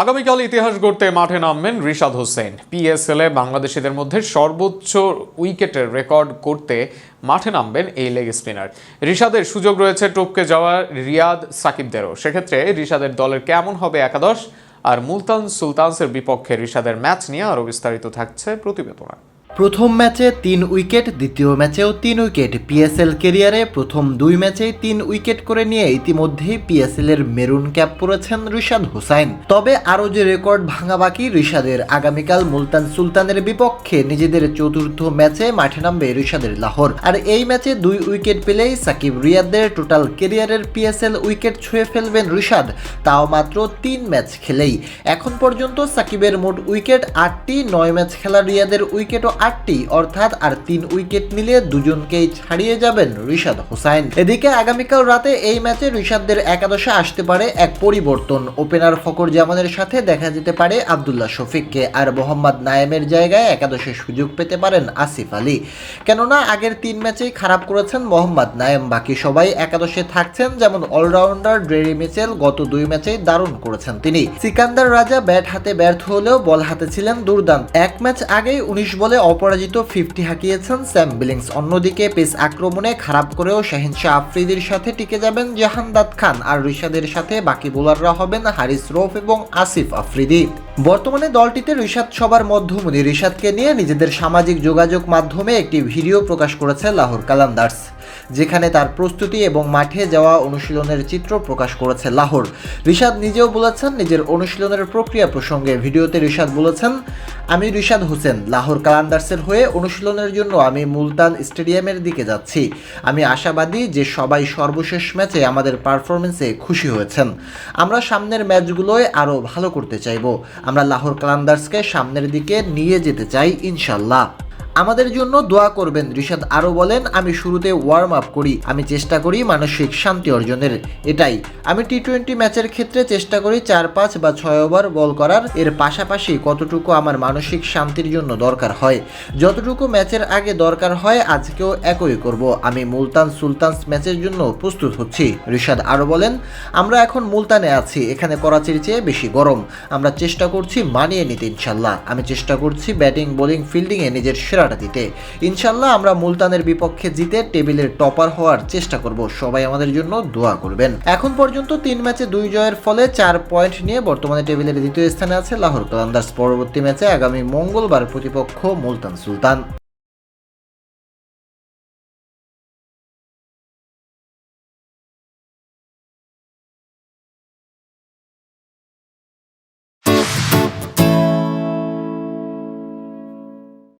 আগামীকাল ইতিহাস গড়তে মাঠে নামবেন রিশাদ হোসেন। এ বাংলাদেশিদের মধ্যে সর্বোচ্চ উইকেটের রেকর্ড করতে মাঠে নামবেন এই লেগ স্পিনার। রিশাদের সুযোগ রয়েছে টপকে যাওয়া রিয়াদ সাকিবদেরও। সেক্ষেত্রে রিশাদের দলের কেমন হবে একাদশ আর মুলতান সুলতানসের বিপক্ষে রিশাদের ম্যাচ নিয়ে আরও বিস্তারিত থাকছে প্রতিবেদনা। প্রথম ম্যাচে তিন উইকেট, দ্বিতীয় ম্যাচেও তিন উইকেট। পিএসএল কেরিয়ারে প্রথম দুই ম্যাচেই তিন উইকেট করে নিয়ে ইতিমধ্যেই পিএসএল এর মেরুন ক্যাপ পরেছেন রিশাদ হোসাইন। তবে আরও যে রেকর্ড ভাঙা বাকি রিশাদের, আগামীকাল মুলতান সুলতানের বিপক্ষে নিজেদের চতুর্থ ম্যাচে মাঠে নামবে রিশাদের লাহোর। আর এই ম্যাচে দুই উইকেট পেলেই সাকিব রিয়াদের টোটাল কেরিয়ারের পিএসএল উইকেট ছুঁয়ে ফেলবেন রিশাদ। তাও মাত্র তিন ম্যাচ খেলেই। এখন পর্যন্ত সাকিবের মোট উইকেট আটটি, নয় ম্যাচ খেলা রিয়াদের উইকেটও আটটি অর্থাৎ আর তিন উইকেট নিলে দুজনকেই ছাড়িয়ে যাবেন রিশাদ হোসাইন। এদিকে আগামীকাল রাতে এই ম্যাচে রিশাদদের একাদশে আসতে পারে এক পরিবর্তন। ওপেনার ফকর জামানের সাথে দেখা যেতে পারে আবদুল্লাহ শফিককে আর মোহাম্মদ নায়েমের জায়গায় একাদশে সুযোগ পেতে পারেন আসিফ আলী। কেননা আগের তিন ম্যাচেই খারাপ করেছেন মোহাম্মদ নায়েম। বাকি সবাই একাদশে থাকছেন যেমন অলরাউন্ডার ড্রেরি মিচেল গত দুই ম্যাচেই দারুণ করেছেন তিনি। সিকান্দার রাজা ব্যাট হাতে ব্যর্থ হলেও বল হাতে ছিলেন দুর্দান্ত। এক ম্যাচ আগেই উনিশ বলে অপরাজিত ফিফটি হাঁকিয়েছেন স্যাম বিলিংস। অন্যদিকে পেস আক্রমণে খারাপ করেও শাহিন শাহ আফ্রিদির সাথে টিকে যাবেন জাহানদাদ খান আর রিশাদের সাথে বাকি বোলাররা হবেন হারিস রফ এবং আসিফ আফ্রিদি। বর্তমানে দলটিতে রিশাদ সবার মধ্যমণি। রিশাদকে নিয়ে নিজেদের সামাজিক যোগাযোগ মাধ্যমে একটি ভিডিও প্রকাশ করেছে লাহোর কালান্দার্স যেখানে তার প্রস্তুতি এবং মাঠে যাওয়া অনুশীলনের চিত্র প্রকাশ করেছে লাহোর। রিশাদ নিজেও বলেছেন, নিজের অনুশীলনের প্রক্রিয়া প্রসঙ্গে ভিডিওতে রিশাদ বলেছেন, আমি রিশাদ হোসেন, লাহোর কালান্দার্সের হয়ে অনুশীলনের জন্য আমি মুলতান স্টেডিয়ামের দিকে যাচ্ছি। আমি আশাবাদী যে সবাই সর্বশেষ ম্যাচে আমাদের পারফরমেন্সে খুশি হয়েছেন। আমরা সামনের ম্যাচগুলোয় আরও ভালো করতে চাইব। আমরা লাহোর কালান্দার্সকে সামনের দিকে নিয়ে যেতে চাই, ইনশাল্লাহ। আমাদের জন্য দোয়া করবেন, রিশাদ আরও বলেন, আমি শুরুতে ওয়ার্ম আপ করি, আমি চেষ্টা করি মানসিক শান্তি অর্জনের। এটাই। আমি টি টোয়েন্টি ম্যাচের ক্ষেত্রে চেষ্টা করি চার, পাঁচ বা ছয় ওভার বল করার। এর পাশাপাশি কতটুকু আমার মানসিক শান্তির জন্য দরকার হয়? যতটুকু ম্যাচের আগে দরকার হয়, আজকেও একই করব। আমি মুলতান সুলতানস ম্যাচের জন্য প্রস্তুত হচ্ছি। রিশাদ আরও বলেন, আমরা এখন মুলতানে আছি, এখানে করাচির চেয়ে বেশি গরম। আমরা চেষ্টা করছি মানিয়ে নিতে ইনশাল্লাহ। আমি চেষ্টা করছি ব্যাটিং বোলিং ফিল্ডিংয়ে নিজের সেরাটা দিতে। ইনশাল্লাহ আমরা মুলতানের বিপক্ষে জিতে টেবিলের টপার হওয়ার চেষ্টা করব। সবাই আমাদের জন্য দোয়া করবেন। এখন পর্যন্ত তিন ম্যাচে দুই জয়ের ফলে চার পয়েন্ট নিয়ে বর্তমানে টেবিলের দ্বিতীয় স্থানে আছে লাহোর কালান্দার্স। পরবর্তী ম্যাচে আগামী মঙ্গলবার প্রতিপক্ষ মুলতান সুলতান।